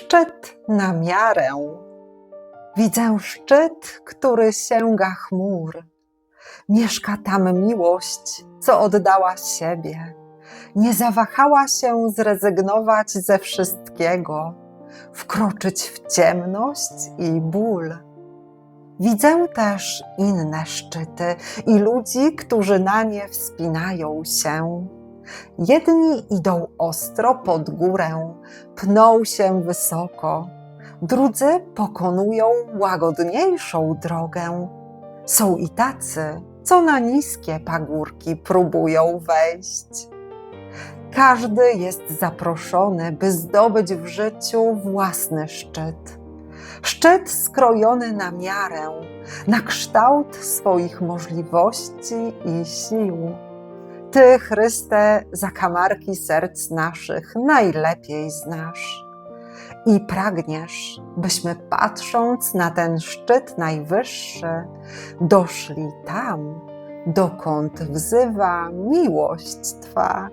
Szczyt na miarę. Widzę szczyt, który sięga chmur. Mieszka tam miłość, co oddała siebie. Nie zawahała się zrezygnować ze wszystkiego, wkroczyć w ciemność i ból. Widzę też inne szczyty i ludzi, którzy na nie wspinają się. Jedni idą ostro pod górę, pną się wysoko, drudzy pokonują łagodniejszą drogę. Są i tacy, co na niskie pagórki próbują wejść. Każdy jest zaproszony, by zdobyć w życiu własny szczyt. Szczyt skrojony na miarę, na kształt swoich możliwości i sił. Ty, Chryste, zakamarki serc naszych najlepiej znasz. I pragniesz, byśmy patrząc na ten szczyt najwyższy, doszli tam, dokąd wzywa miłość Twa.